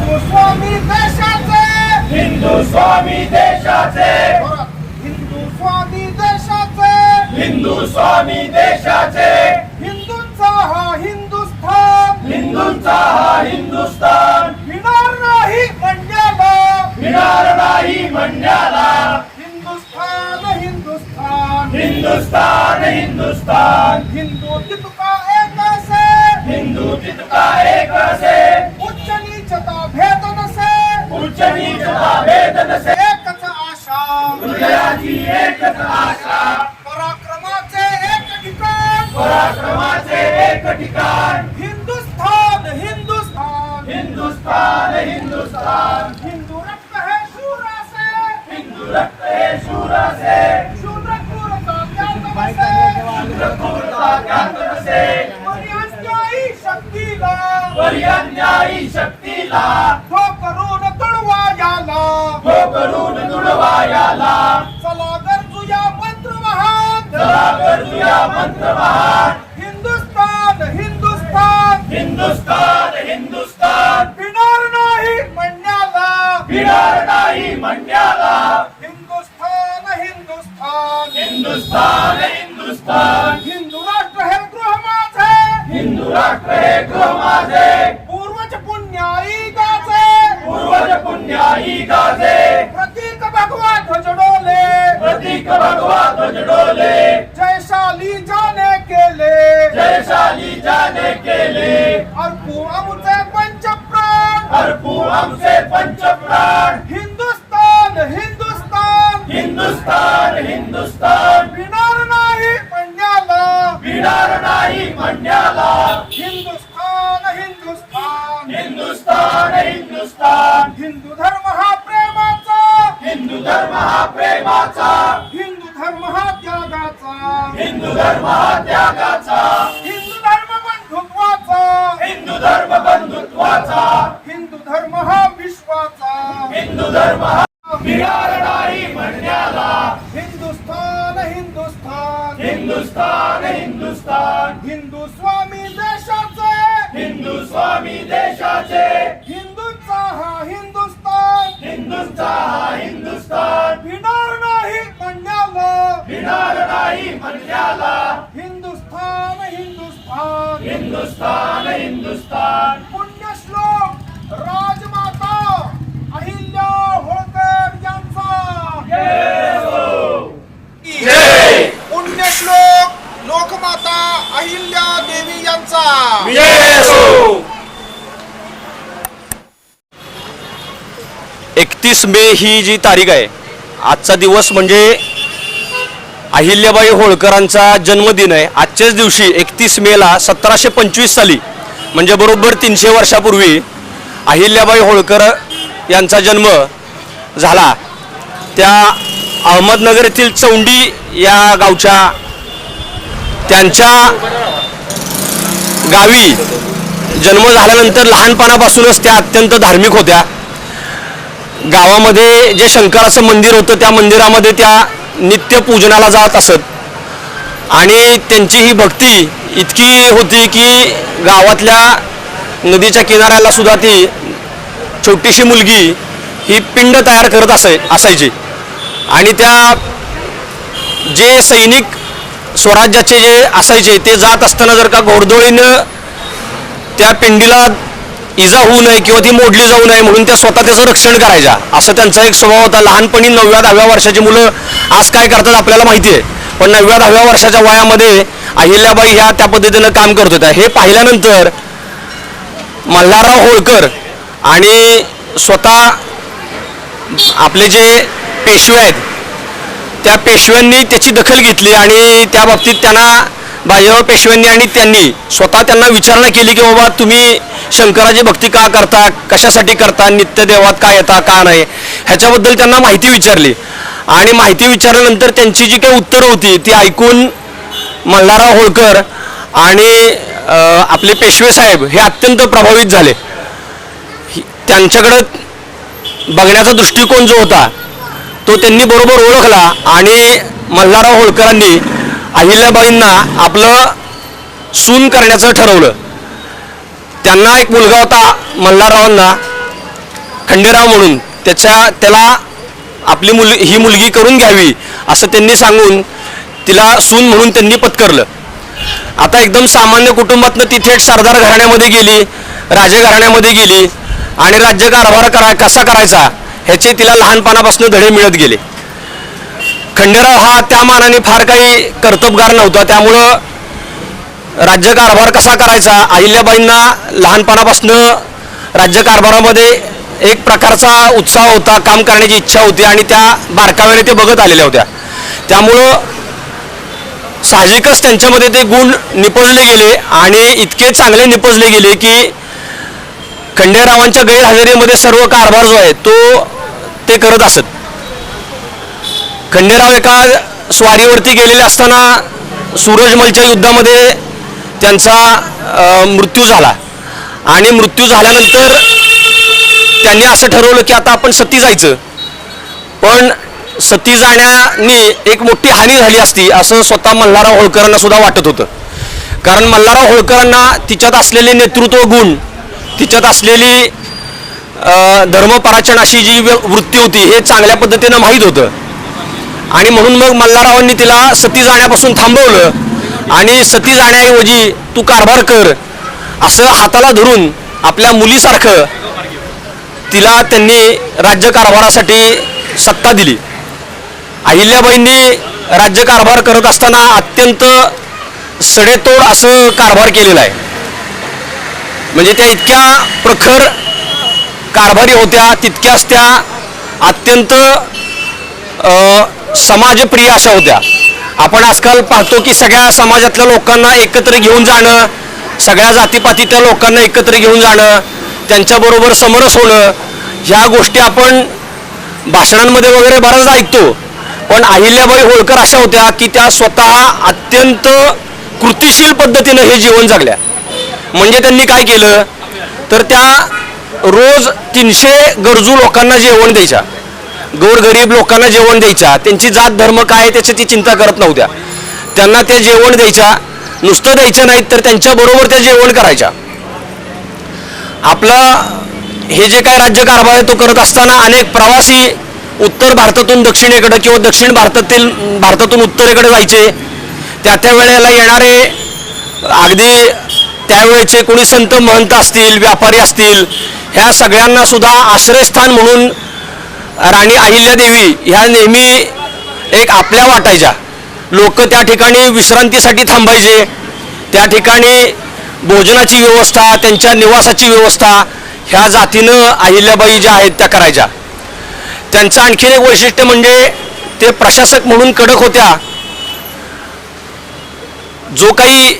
हिंदू स्वामी देशाचे. हिंदू स्वामी देशाचे. हिंदू स्वामी देशाचे. हिंदूंचा हा हिंदुस्थान. हिंदूंचा हा हिंदुस्तान विणार नाही मंड्याला मिळणार नाही म्हणण्याला हिंदुस्थान हिंदुस्थान. हिंदुस्तान हिंदुस्तान हिंदू तितका एक असे. हिंदू तितका एक असे. एकच आशा हृदयाची एकच आशा पराक्रमाचे एक ठिकाण पराक्रमाचे एक ठिकाण हिंदुस्थान हिंदुस्थान हिंदुस्तान हिंदुस्तान हिंदू रक्त है शूर असे हिंदू रक्त हे शूर असे शूद्र क्रूरता त्यात नसे शूद्रक्रूरता ज्ञात नसे पर्यास्त्यायी शक्तीला पर्यान्यायी शक्तीला तो करून याला हो करून दुडवायाला चला गरजूया मंत्र महान. चला करूया मंत्र महान. हिंदुस्थान हिंदुस्थान हिंदुस्तान हिंदुस्तान. पिणार नाही म्हणण्याला. भिणार नाही म्हणण्याला. हिंदुस्थान हिंदुस्थान. हिंदुस्तान हिंदुस्तान हिंदू राष्ट्र हे गृह माझे. हिंदू राष्ट्र हे गृह माझे. गाजे प्रतीक भगवा ध्वज डोले प्रतीक भगवा ध्वज डोले जयशाली जाने केले जयशाली जाने केले अर्पू आमचे पंचप्राण। अर्पू आमचे पंचप्राण। हिंदुस्थान हिंदुस्थान हिंदुस्तान हिंदुस्तान। विणार नाही म्हणण्याला भिणार नाही म्हणण्याला प्रेमाचा. हिंदू धर्म हा त्यागाचा. हिंदू धर्म हा त्यागाचा. हिंदू धर्म बंधुत्वाचा. हिंदू धर्म बंधुत्वाचा. हिंदू धर्म हा विश्वाचा. हिंदू धर्म हा भिणार नाही म्हणण्याला. हिंदुस्थान हिंदुस्थान. हिंदुस्तान हिंदुस्तान हिंदू स्वामी देशाचे. हिंदू स्वामी देशाचे. हिंदूंचा हा हिंदुस्थान. हिंदूंचा हा हिंदुस्तान नाही म्हणण्याला हिंदुस्थान हिंदुस्थान. हिंदुस्तान हिंदुस्तान पुण्यश्लोक राजमाता अहिल्या होळकर यांचा. जय पुण्यश्लोक लोकमाता अहिल्या देवी यांचा. एकतीस मे ही जी तारीख आहे आजचा दिवस म्हणजे अहिल्याबाई होळकरांचा जन्मदिन आहे. आजच्याच दिवशी एकतीस मेला सतराशे पंचवीस साली म्हणजे बरोबर तीनशे वर्षापूर्वी अहिल्याबाई होळकर यांचा जन्म झाला. त्या अहमदनगर येथील चौंडी या गावच्या त्यांच्या गावी जन्म झाल्यानंतर लहानपणापासूनच त्या अत्यंत धार्मिक होत्या. गावामध्ये जे शंकराचं मंदिर होतं त्या मंदिरामध्ये त्या नित्य पूजनाला जात असत. आणि त्यांची ही भक्ती इतकी होती की गावातल्या नदीच्या किनाऱ्याला सुद्धा ती छोटीशी मुलगी ही पिंड तयार करत असाय असायची. आणि त्या जे सैनिक स्वराज्याचे जे असायचे ते जात असताना जर का घोडदोळीनं त्या पिंडीला इजा होऊ नये किंवा ती मोडली जाऊ नये म्हणून त्या स्वतः त्याचं रक्षण करायच्या. असं त्यांचा एक स्वभाव होता. लहानपणी नवव्या दहाव्या वर्षाची मुलं आज काय करतात आपल्याला माहिती आहे पण नवव्या दहाव्या वर्षाच्या वयामध्ये अहिल्याबाई ह्या त्या पद्धतीनं काम करत होत्या. हे पाहिल्यानंतर मल्हारराव होळकर आणि स्वतः आपले जे पेशवे आहेत त्या पेशव्यांनी त्याची दखल घेतली आणि त्या बाबतीत त्यांना बाजीराव पेशव्यांनी आणि त्यांनी स्वतः त्यांना विचारणा केली की बाबा तुम्ही शंकराची भक्ती का करता? कशासाठी करता? नित्यदेवात का येता? का नाही? ह्याच्याबद्दल त्यांना माहिती विचारली. आणि माहिती विचारल्यानंतर त्यांची जी काही उत्तरं होती ती ऐकून मल्हारराव होळकर आणि आपले पेशवे साहेब हे अत्यंत प्रभावित झाले. त्यांच्याकडं बघण्याचा दृष्टिकोन जो होता तो त्यांनी बरोबर ओळखला आणि मल्हारराव होळकरांनी अहिल्याबाईंना आपलं सून करण्याचं ठरवलं. त्यांना एक मुलगा होता मल्हाररावांना खंडेराव म्हणून. त्याच्या त्याला आपली मुल ही मुलगी करून घ्यावी असं त्यांनी सांगून तिला सून म्हणून त्यांनी पत्करलं. आता एकदम सामान्य कुटुंबातनं ती थेट सरदार घराण्यामध्ये गेली राजे घराण्यामध्ये गेली आणि राज्यकारभार करा कसा करायचा ह्याचे तिला लहानपणापासून धडे मिळत गेले. खंडेराव हा त्या मानाने फार काही कर्तबगार नव्हता. त्यामुळं राज्यकारभार कसा करायचा? अहिल्याबाईंना लहानपणापासून राज्यकारभारामध्ये एक प्रकारचा उत्साह होता काम करण्याची इच्छा होती आणि त्या बारकाव्याने ते बघत आलेल्या होत्या. त्यामुळं साहजिकच त्यांच्यामध्ये ते गुण निपजले गेले आणि इतके चांगले निपजले गेले की खंडेरावांच्या गैरहजेरीमध्ये सर्व कारभार जो आहे तो ते करत असत. खंडेराव एका स्वारीवरती गेलेले असताना सूरजमलच्या युद्धामध्ये त्यांचा मृत्यू झाला. आणि मृत्यू झाल्यानंतर त्यांनी असं ठरवलं की आता आपण सती जायचं. पण सती जाण्याने एक मोठी हानी झाली असती असं स्वतः मल्हारराव होळकरांना सुद्धा वाटत होतं. कारण मल्हारराव होळकरांना तिच्यात असलेले नेतृत्व गुण तिच्यात असलेली अ, धर्मपराचन अशी जी व्य- वृत्ती होती हे चांगल्या पद्धतीनं माहीत होतं. आणि म्हणून मग मल्हाररावांनी तिला सती जाण्यापासून थांबवलं. आणि सती जाण्याऐवजी तू कारभार कर. असं हाताला धरून आपल्या मुलीसारखं तिला त्यांनी राज्यकारभारासाठी सत्ता दिली. अहिल्याबाईंनी राज्यकारभार करत असताना अत्यंत सडेतोड असं कारभार केलेला आहे. म्हणजे त्या इतक्या प्रखर कारभारी होत्या तितक्याच त्या अत्यंत समाजप्रिय अशा होत्या. आपण आजकाल पाहतो की सगळ्या समाजातल्या लोकांना एकत्र घेऊन जाणं सगळ्या जातीपातीतल्या लोकांना एकत्र घेऊन जाणं त्यांच्याबरोबर समरस होणं ह्या गोष्टी आपण भाषणांमध्ये वगैरे बऱ्याचदा ऐकतो. पण अहिल्याबाई होळकर अशा होत्या की त्या स्वतः अत्यंत कृतिशील पद्धतीनं हे जीवन जगल्या. म्हणजे त्यांनी काय केलं? तर त्या रोज तीनशे गरजू लोकांना जेवण द्यायच्या. गोरगरीब लोकांना जेवण द्यायच्या त्यांची जात धर्म काय आहे त्याची ती चिंता करत नव्हत्या. त्यांना त्या जेवण द्यायच्या नुसतं द्यायचं नाहीत तर त्यांच्याबरोबर त्या जेवण करायच्या. आपलं हे जे काय राज्यकारभार आहे तो करत असताना अनेक प्रवासी उत्तर भारतातून दक्षिणेकडे किंवा दक्षिण भारतातील भारतातून उत्तरेकडे जायचे. त्या त्या वेळेला येणारे अगदी त्यावेळेचे कोणी संत महंत असतील व्यापारी असतील ह्या सगळ्यांना सुद्धा आश्रयस्थान म्हणून राणी अहिल्यादेवी ह्या नेहमी एक आपल्या वाटायच्या. लोक त्या ठिकाणी विश्रांतीसाठी थांबायचे. त्या ठिकाणी भोजनाची व्यवस्था त्यांच्या निवासाची व्यवस्था ह्या जातीनं अहिल्याबाई ज्या आहेत त्या करायच्या. त्यांचं आणखीन एक वैशिष्ट्य म्हणजे ते प्रशासक म्हणून कडक होत्या. जो काही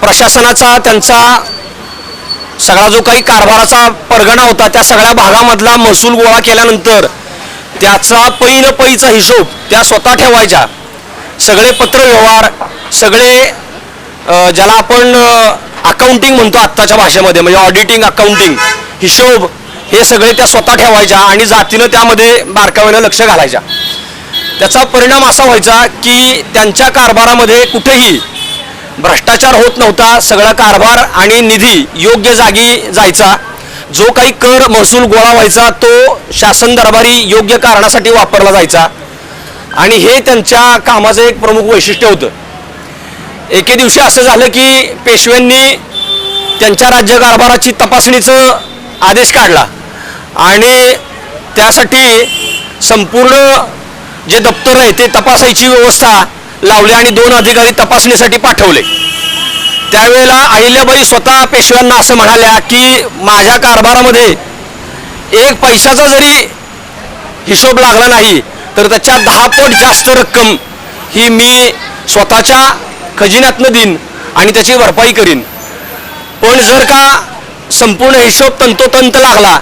प्रशासनाचा त्यांचा सगळा जो काही कारभाराचा परगणा होता त्या सगळ्या भागामधला महसूल गोळा केल्यानंतर त्याचा पै न पैचा हिशोब त्या स्वतः ठेवायच्या. सगळे पत्रव्यवहार सगळे ज्याला आपण अकाउंटिंग म्हणतो आत्ताच्या भाषेमध्ये म्हणजे ऑडिटिंग अकाउंटिंग हिशोब हे सगळे त्या स्वतः ठेवायच्या आणि जातीनं त्यामध्ये बारकाव्यानं लक्ष घालायच्या. त्याचा परिणाम असा व्हायचा की त्यांच्या कारभारामध्ये कुठेही भ्रष्टाचार होत नव्हता सगळा कारभार आणि निधी योग्य जागी जायचा. जो काही कर महसूल गोळा व्हायचा तो शासन दरबारी योग्य कारणासाठी वापरला जायचा. आणि हे त्यांच्या कामाचं एक प्रमुख वैशिष्ट्य होतं. एके दिवशी असं झालं की पेशव्यांनी त्यांच्या राज्यकारभाराची तपासणीचं आदेश काढला. आणि त्यासाठी संपूर्ण जे दप्तर आहे ते तपासायची व्यवस्था लावले आणि दोन अधिकारी तपासणीसाठी पाठवले. त्यावेळेला अहिल्याबाई स्वतः पेशव्यांना असं म्हणाल्या की माझ्या कारभारामध्ये एक पैशाचा जरी हिशोब लागला नाही तर त्याच्या दहा पट जास्त रक्कम ही मी स्वतःच्या खजिन्यातनं देईन आणि त्याची भरपाई करीन. पण जर का संपूर्ण हिशोब तंतोतंत लागला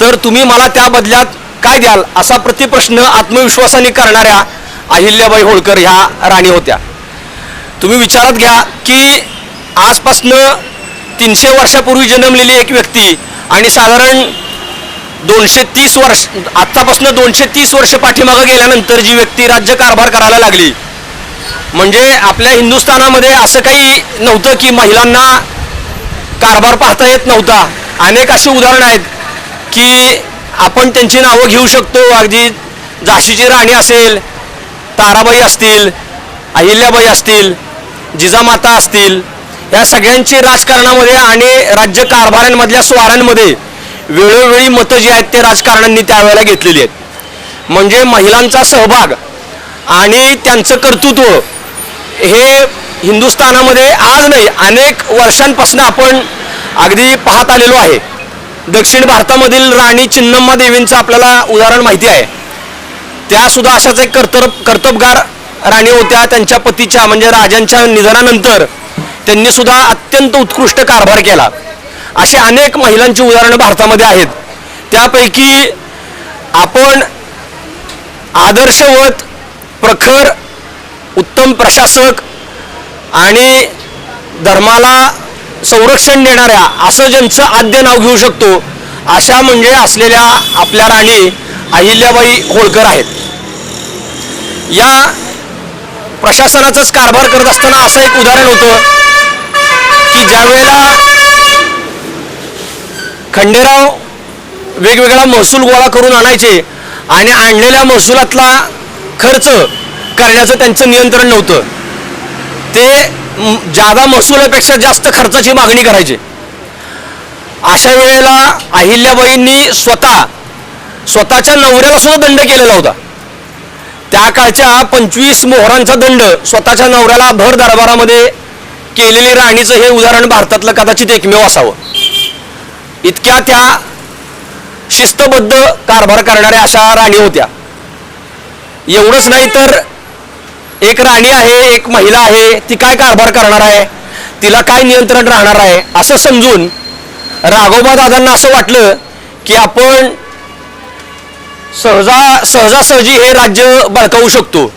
तर तुम्ही मला त्या बदल्यात काय द्याल? असा प्रतिप्रश्न आत्मविश्वासाने करणाऱ्या अहिल्याबाई होळकर ह्या राणी होत्या. तुम्ही विचारात घ्या की आजपासनं तीनशे वर्षापूर्वी जन्मलेली एक व्यक्ती आणि साधारण दोनशे तीस वर्ष आत्तापासून दोनशे तीस वर्ष पाठीमागं गेल्यानंतर जी व्यक्ती राज्यकारभार करायला लागली म्हणजे आपल्या हिंदुस्थानामध्ये असं काही नव्हतं की महिलांना कारभार पाहता येत नव्हता. अनेक अशी उदाहरणं आहेत की आपण त्यांची नावं घेऊ शकतो. अगदी झाशीची राणी असेल ताराबाई असतील अहिल्याबाई असतील जिजामाता असतील या सगळ्यांची राजकारणामध्ये आणि राज्य कारभारांमधल्या स्वारांमध्ये वेळोवेळी मतं जी आहेत ते राजकारण्यांनी त्यावेळेला घेतलेली आहेत. म्हणजे महिलांचा सहभाग आणि त्यांचं कर्तृत्व हे हिंदुस्थानामध्ये आज नाही अनेक वर्षांपासून आपण अगदी पाहत आलेलो आहे. दक्षिण भारतामधील राणी चिन्नम्मा देवींचं आपल्याला उदाहरण माहिती आहे. त्या सुद्धा अशाच एक कर्तब कर्तबगार राणी होत्या. त्यांच्या पतीच्या म्हणजे राजांच्या निधनानंतर त्यांनी सुद्धा अत्यंत उत्कृष्ट कारभार केला. अशी अनेक महिलांची उदाहरणं भारतामध्ये आहेत. त्यापैकी आपण आदर्शवत प्रखर उत्तम प्रशासक आणि धर्माला संरक्षण देणाऱ्या असं ज्यांचं आद्य नाव घेऊ शकतो अशा म्हणजे असलेल्या आपल्या राणी अहिल्याबाई होळकर आहेत. या प्रशासनाचाच कारभार करत असताना असं एक उदाहरण होतं की ज्यावेळेला खंडेराव वेगवेगळा महसूल गोळा करून आणायचे आणि आणलेल्या महसुलातला खर्च करण्याचं त्यांचं नियंत्रण नव्हतं ते जादा महसुलापेक्षा जास्त खर्चाची मागणी करायचे. अशा वेळेला अहिल्याबाईंनी स्वतः स्वतःच्या नवऱ्याला सुद्धा दंड केलेला होता. त्या काळच्या पंचवीस मोहरांचा दंड स्वतःच्या नवऱ्याला भर दरबारामध्ये केलेली राणीचं हे उदाहरण भारतातलं कदाचित एकमेव असावं. इतक्या त्या शिस्तबद्ध कारभार करणाऱ्या अशा राणी होत्या. एवढंच नाही तर एक राणी आहे एक महिला आहे ती काय कारभार करणार आहे? तिला काय नियंत्रण राहणार आहे? असं समजून राघोबा दादांना असं वाटलं की आपण सहजा सहजासहजी हे राज्य बळकावू शकतो.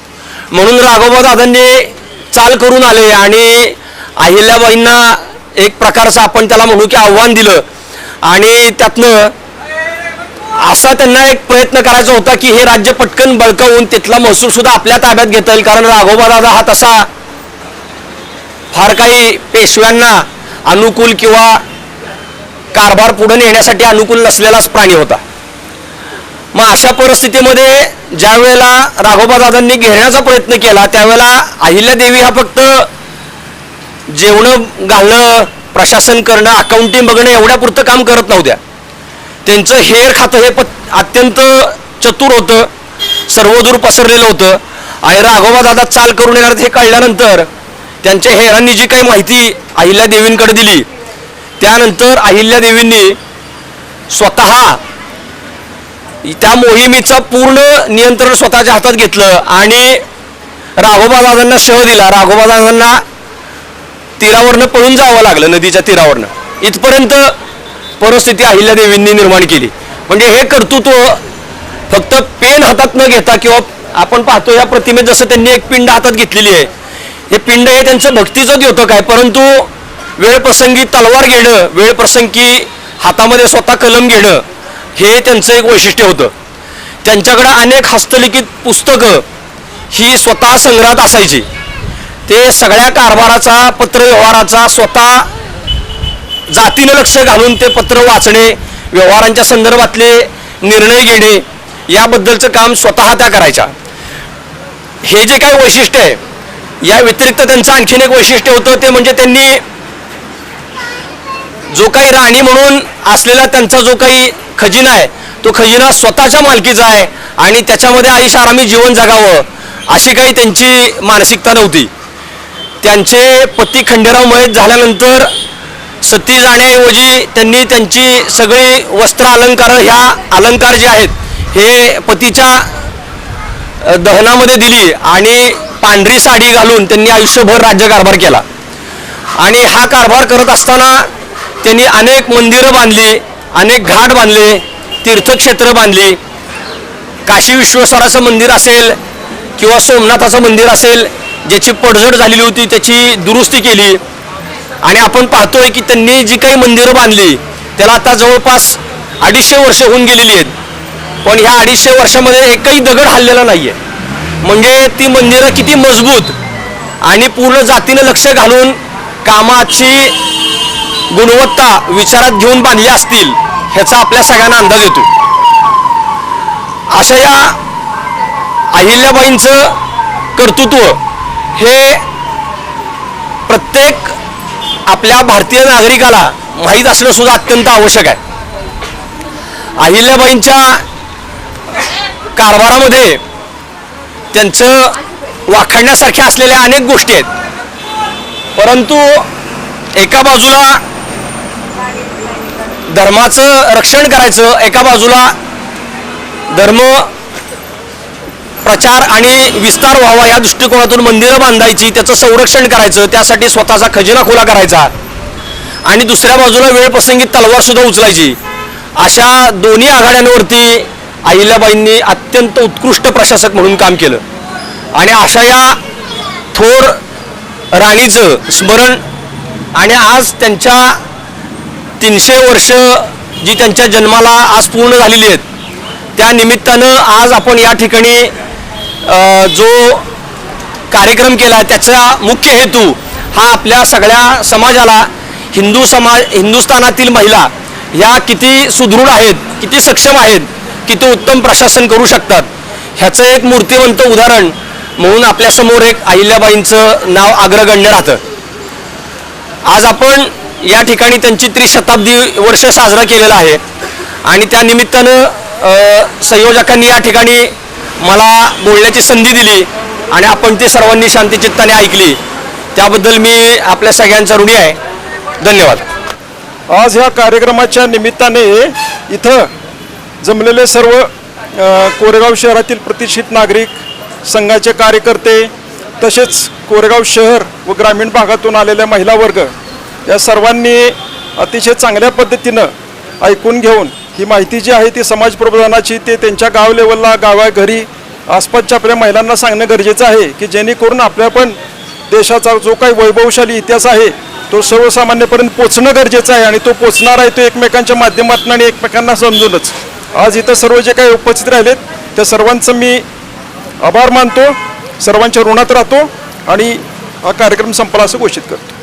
म्हणून राघोबा दादांनी चाल करून आले आणि अहिल्याबाईंना एक प्रकारचं आपण त्याला म्हणू की आव्हान दिलं. आणि त्यातनं असा त्यांना एक प्रयत्न करायचा होता की हे राज्य पटकन बळकावून तिथला महसूल सुद्धा आपल्या ताब्यात घेता येईल. कारण राघोबा दादा हा तसा फार काही पेशव्यांना अनुकूल किंवा कारभार पुढे नेण्यासाठी अनुकूल नसलेलाच प्राणी होता. मग अशा परिस्थितीमध्ये ज्या वेळेला राघोबा दादांनी घेण्याचा प्रयत्न केला त्यावेळेला अहिल्यादेवी हा फक्त जेवणं घालणं प्रशासन करणं अकाउंटिंग बघणं एवढ्या पुरतं काम करत नव्हत्या. त्यांचं हेर खातं हे प अत्यंत चतुर होतं सर्वदूर पसरलेलं होतं. आणि राघोबा दादा चाल करून येणार हे कळल्यानंतर त्यांच्या हेरांनी जी काही माहिती अहिल्या देवींकडे दिली त्यानंतर अहिल्या देवींनी स्वतः त्या मोहिमेचं पूर्ण नियंत्रण स्वतःच्या हातात घेतलं आणि राघोबा दादांना शह दिला. राघोबा दादांना तीरावरनं पळून जावं लागलं नदीच्या तीरावरनं. इथपर्यंत परिस्थिती अहिल्यादेवींनी निर्माण केली. म्हणजे हे कर्तृत्व फक्त पेन हातात न घेता किंवा आपण पाहतो या प्रतिमेत जसं त्यांनी एक पिंड हातात घेतलेली आहे. हे पिंड हे त्यांचं भक्तीचंच होतं काय? परंतु वेळ प्रसंगी तलवार घेणं वेळ प्रसंगी हातामध्ये स्वतः कलम घेणं हे त्यांचं एक वैशिष्ट्य होतं. त्यांच्याकडं अनेक हस्तलिखित पुस्तकं ही स्वतः संग्रहात असायची. ते सगळ्या कारभाराचा पत्रव्यवहाराचा स्वतः जातीनं लक्ष घालून ते पत्र वाचणे व्यवहारांच्या संदर्भातले निर्णय घेणे याबद्दलचं काम स्वतः त्या करायच्या. हे जे काही वैशिष्ट्य आहे या व्यतिरिक्त त्यांचं आणखीन एक वैशिष्ट्य होतं ते म्हणजे त्यांनी जो काही राणी म्हणून असलेला त्यांचा जो काही खजिना आहे. तो खजिना स्वतःच्या मालकीचा आहे आणि त्याच्यामध्ये आयुष्य आरामी जीवन जगावं अशी काही त्यांची मानसिकता नव्हती. त्यांचे पती खंडेराव मयत झाल्यानंतर सती जाण्याऐवजी त्यांनी त्यांची सगळी वस्त्र अलंकार ह्या अलंकार जे आहेत हे पतीच्या दहनामध्ये दिली आणि पांढरी साडी घालून त्यांनी आयुष्यभर राज्यकारभार केला. आणि हा कारभार करत असताना त्यांनी अनेक मंदिरं बांधली. अनेक घाट बांधले तीर्थक्षेत्र बांधली. काशी विश्वेश्वराचं मंदिर असेल किंवा सोमनाथाचं मंदिर असेल ज्याची पडझड झालेली होती त्याची दुरुस्ती केली. आणि आपण पाहतोय की त्यांनी जी काही मंदिरं बांधली त्याला आता जवळपास अडीचशे वर्ष होऊन गेलेली आहेत. पण ह्या अडीचशे वर्षामध्ये एकही दगड हल्लेला आहे म्हणजे ती मंदिरं किती मजबूत आणि पूर्ण जातीनं लक्ष घालून कामाची गुणवत्ता विचारात घेऊन बांधली असतील. ह्याचा आपल्या सगळ्यांना अंदाज येतो अशा या अहिल्याबाईंचं कर्तृत्व हे प्रत्येक आपल्या भारतीय नागरिकाला माहीत असणं सुद्धा अत्यंत आवश्यक आहे. अहिल्याबाईंच्या कारभारामध्ये त्यांचं वाखाणण्यासारख्या असलेल्या अनेक गोष्टी आहेत. परंतु एका बाजूला धर्माचं रक्षण करायचं एका बाजूला धर्म प्रचार आणि विस्तार व्हावा या दृष्टिकोनातून मंदिरं बांधायची त्याचं संरक्षण करायचं त्यासाठी स्वतःचा खजिना खुला करायचा. आणि दुसऱ्या बाजूला वेळप्रसंगी तलवार सुद्धा उचलायची. अशा दोन्ही आघाड्यांवरती अहिल्याबाईंनी अत्यंत उत्कृष्ट प्रशासक म्हणून काम केलं. आणि अशा या थोर राणीचं स्मरण आणि आज त्यांच्या तीनशे वर्ष जी त्यांच्या जन्माला आज पूर्ण झालेली आहेत. त्या निमित्तानं आज आपण या ठिकाणी जो कार्यक्रम केला त्याचा मुख्य हेतू हा आपल्या सगळ्या समाजाला हिंदू समाज हिंदुस्थानातील महिला ह्या किती सुदृढ आहेत किती सक्षम आहेत किती उत्तम प्रशासन करू शकतात ह्याचं एक मूर्तिवंत उदाहरण म्हणून आपल्यासमोर एक अहिल्याबाईंचं नाव आग्रगण्य राहतं. आज आपण या ठिकाणी त्यांची त्रिशताब्दी वर्ष साजरा केलेला आहे. आणि त्या निमित्तानं संयोजकांनी या ठिकाणी मला बोलण्याची संधी दिली आणि आपण ती सर्वांनी शांतिचित्ताने ऐकली. त्याबद्दल मी आपल्या सगळ्यांचा ऋणी आहे. धन्यवाद. आज ह्या कार्यक्रमाच्या निमित्ताने इथं जमलेले सर्व कोरेगाव शहरातील प्रतिष्ठित नागरिक संघाचे कार्यकर्ते तसेच कोरेगाव शहर व ग्रामीण भागातून आलेल्या महिला वर्ग या सर्वांनी अतिशय चांगल्या पद्धतीनं ऐकून घेऊन ही माहिती जी आहे ती समाज प्रबोधनाची ते त्यांच्या गाव लेवलला गावाघरी आसपासच्या आपल्या महिलांना सांगणं गरजेचं आहे की जेणेकरून आपल्या पण देशाचा जो काही वैभवशाली इतिहास आहे तो सर्वसामान्यपर्यंत पोचणं गरजेचं आहे आणि तो पोचणार आहे तो एकमेकांच्या माध्यमातून आणि एकमेकांना समजूनच. आज इथं सर्व जे काही उपस्थित राहिलेत त्या सर्वांचं मी आभार मानतो सर्वांच्या ऋणात राहतो आणि हा कार्यक्रम संपला असं घोषित करतो.